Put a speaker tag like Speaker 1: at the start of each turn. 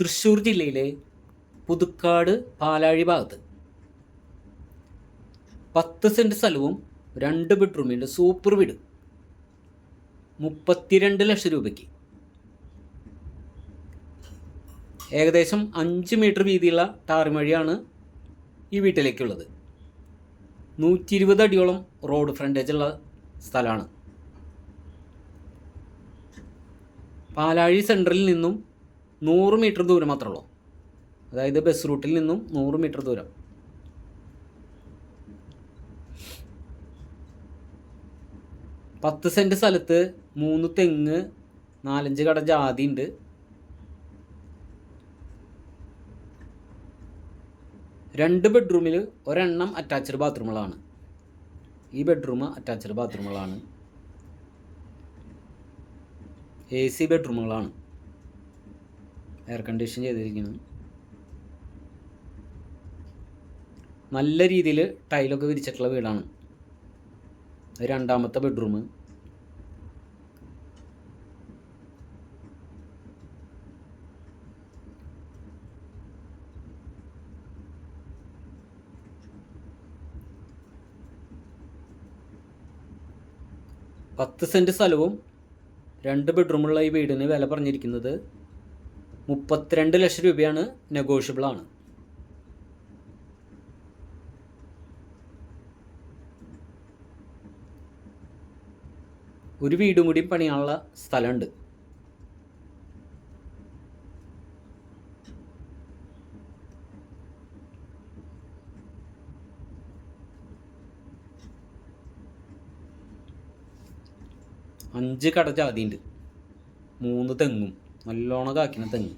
Speaker 1: തൃശ്ശൂർ ജില്ലയിലെ പുതുക്കാട് പാലാഴി ഭാഗത്ത്. പത്ത് സെന്റ് സ്ഥലവും രണ്ട് ബെഡ്റൂമിന്റെ സൂപ്പർ വീട്. മുപ്പത്തിരണ്ട് ലക്ഷം രൂപയ്ക്ക്. ഏകദേശം അഞ്ച് മീറ്റർ വീതിയുള്ള ടാറിമഴിയാണ് ഈ വീട്ടിലേക്കുള്ളത്. നൂറ്റി ഇരുപത് അടിയോളം റോഡ് ഫ്രണ്ടേജ് ഉള്ള സ്ഥലമാണ്. പാലാഴി സെന്ററിൽ നിന്നും നൂറ് മീറ്റർ ദൂരം മാത്രമേ ഉള്ളൂ. അതായത് ബസ് റൂട്ടിൽ നിന്നും നൂറ് മീറ്റർ ദൂരം. പത്ത് സെന്റ് സ്ഥലത്ത് മൂന്ന് തെങ്ങ് നാലഞ്ച് കട ജാതി ഉണ്ട്. രണ്ട് ബെഡ്റൂമിൽ ഒരെണ്ണം അറ്റാച്ച്ഡ് ബാത്റൂമുകളാണ് ഈ ബെഡ്റൂം അറ്റാച്ച്ഡ് ബാത്റൂമുകളാണ് എ സി ബെഡ്റൂമുകളാണ് എയർ കണ്ടീഷൻ ചെയ്തിരിക്കുന്നു. നല്ല രീതിയിൽ ടൈലൊക്കെ വിരിച്ചിട്ടുള്ള വീടാണ്. രണ്ടാമത്തെ ബെഡ്റൂം പത്ത് സെന്റ് സ്ഥലവും രണ്ട് ബെഡ്റൂമുള്ള ഈ വീടിന് വില പറഞ്ഞിരിക്കുന്നത് മുപ്പത്തിരണ്ട് ലക്ഷം രൂപയാണ് നെഗോഷ്യബിൾ ആണ്. ഒരു വീടും കൂടി പണിയാനുള്ള സ്ഥലമുണ്ട്. അഞ്ച് കട ജാതിയുണ്ട് മൂന്ന് തെങ്ങും. നല്ലോണം കാക്കിന തെങ്ങ്.